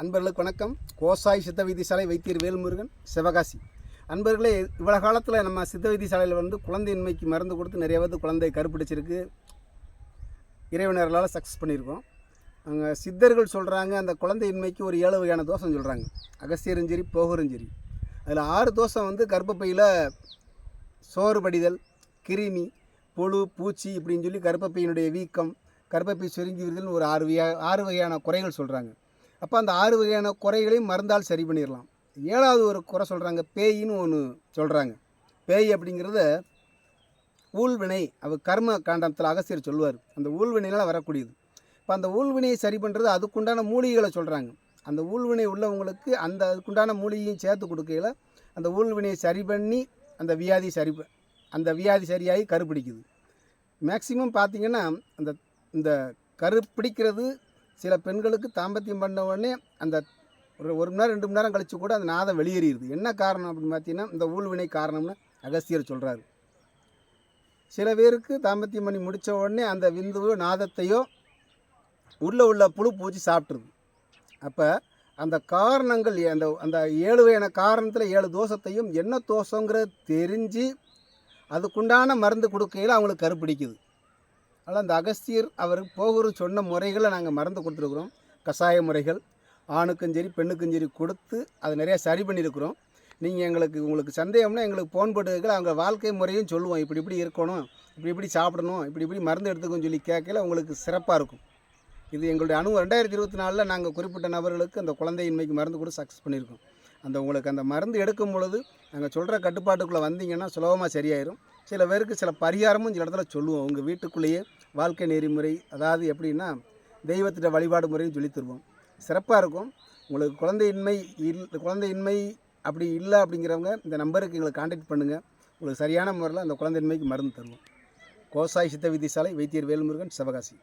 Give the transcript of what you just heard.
அன்பர்களுக்கு வணக்கம். கோசாய் சித்த வைத்தியசாலை வைத்தியர் வேல்முருகன் சிவகாசி. அன்பர்களே இவ்வளோ காலத்தில் நம்ம சித்த வைத்தியசாலையில் வந்து குழந்தையின்மைக்கு மருந்து கொடுத்து நிறைய பேருக்கு குழந்தை கருப்பிடிச்சிருக்கு. இறைவனர்களால் சக்ஸஸ் பண்ணியிருக்கோம். அங்கே சித்தர்கள் சொல்கிறாங்க அந்த குழந்தையின்மைக்கு ஒரு ஏழு வகையான தோஷம் சொல்கிறாங்க அகஸ்தியரும் சரி போகரும் சரி அதில் ஆறு தோஷம் வந்து கர்ப்பப்பையில் சோறு படிதல் கிருமி புழு பூச்சி இப்படின்னு சொல்லி கர்ப்பப்பையினுடைய வீக்கம் கர்ப்பப்பை சுருங்கி விடுதல்னு ஒரு ஆறு வகையாக ஆறு வகையான குறைகள் சொல்கிறாங்க அப்போ அந்த ஆறு வகையான குறைகளையும் மருந்தால் சரி பண்ணிடலாம் ஏழாவது ஒரு குறை சொல்கிறாங்க பேயின்னு ஒன்று சொல்கிறாங்க பேய் அப்படிங்கிறத ஊழ்வினை அவர் கர்ம காண்டத்தில் அகசியர் சொல்லுவார். அந்த ஊழ்வினையெல்லாம் வரக்கூடியது. இப்போ அந்த ஊழ்வினையை சரி பண்ணுறது அதுக்குண்டான மூலிகைகளை சொல்கிறாங்க அந்த ஊழ்வினை உள்ளவங்களுக்கு அந்த அதுக்குண்டான மூலிகையும் சேர்த்து கொடுக்கையில் அந்த ஊழ்வினையை சரி பண்ணி அந்த வியாதி சரி ப- அந்த வியாதி சரியாகி கருப்பிடிக்குது மேக்சிமம் பார்த்திங்கன்னா அந்த இந்த கரு பிடிக்கிறது சில பெண்களுக்கு தாம்பத்தியம் பண்ண உடனே அந்த ஒரு ஒரு மணி நேரம் ரெண்டு மணி நேரம் கழித்து கூட அந்த நாதம் வெளியேறிடுது. என்ன காரணம் அப்படின்னு பார்த்தீங்கன்னா இந்த ஊழ்வினை காரணம்னு அகஸ்தியர் சொல்கிறாரு சில பேருக்கு தாம்பத்தியம் பண்ணி முடித்த உடனே அந்த விந்துவோ நாதத்தையோ உள்ளே உள்ள புழு பூச்சி சாப்பிட்ருது அப்போ அந்த காரணங்கள் அந்த அந்த ஏழு வகையான காரணத்தில் ஏழு தோஷத்தையும் என்ன தோஷங்கிறத தெரிஞ்சு அதுக்குண்டான மருந்து கொடுக்கையில் அவங்களுக்கு கருப்பிடிக்குது. அதனால் அந்த அகஸ்தியர் அவர் போகிற சொன்ன முறைகளை நாங்கள் மருந்து கொடுத்துருக்குறோம். கஷாய முறைகள் ஆணுக்கும் சரி பெண்ணுக்கும் சரி கொடுத்து அதை நிறையா சரி பண்ணியிருக்கிறோம். நீங்கள் எங்களுக்கு உங்களுக்கு சந்தேகம்னா எங்களுக்கு ஃபோன் போட்டுக்கல அவங்க வாழ்க்கை முறையும் சொல்லுவோம். இப்படி இப்படி இருக்கணும் இப்படி இப்படி சாப்பிடணும் இப்படி இப்படி மருந்து எடுத்துக்கணும்னு சொல்லி கேட்கல உங்களுக்கு சிறப்பாக இருக்கும். இது எங்களுடைய அணு ரெண்டாயிரத்தி இருபத்தி நாலில் நாங்கள் குறிப்பிட்ட நபர்களுக்கு அந்த குழந்தையின்மைக்கு மருந்து கூட சக்ஸஸ் பண்ணியிருக்கோம். அந்த உங்களுக்கு அந்த மருந்து எடுக்கும் பொழுது நாங்கள் சொல்கிற கட்டுப்பாட்டுக்குள்ளே வந்தீங்கன்னா சுலபமாக சரியாயிரும். சில பேருக்கு சில பரிகாரமும் சில இடத்துல சொல்லுவோம். உங்கள் வீட்டுக்குள்ளேயே வாழ்க்கை நெறிமுறை அதாவது எப்படின்னா தெய்வத்திட்ட வழிபாடு முறையும் சொல்லித் தருவோம். சிறப்பாக இருக்கும். உங்களுக்கு குழந்தையின்மை இல் குழந்தையின்மை அப்படி இல்லை அப்படிங்கிறவங்க இந்த நம்பருக்கு எங்களை காண்டாக்ட் பண்ணுங்கள் உங்களுக்கு சரியான முறையில் அந்த குழந்தையின்மைக்கு மருந்து தருவோம். கோசாய் சித்த வைத்தியசாலை வைத்தியர் வேல்முருகன் சிவகாசி.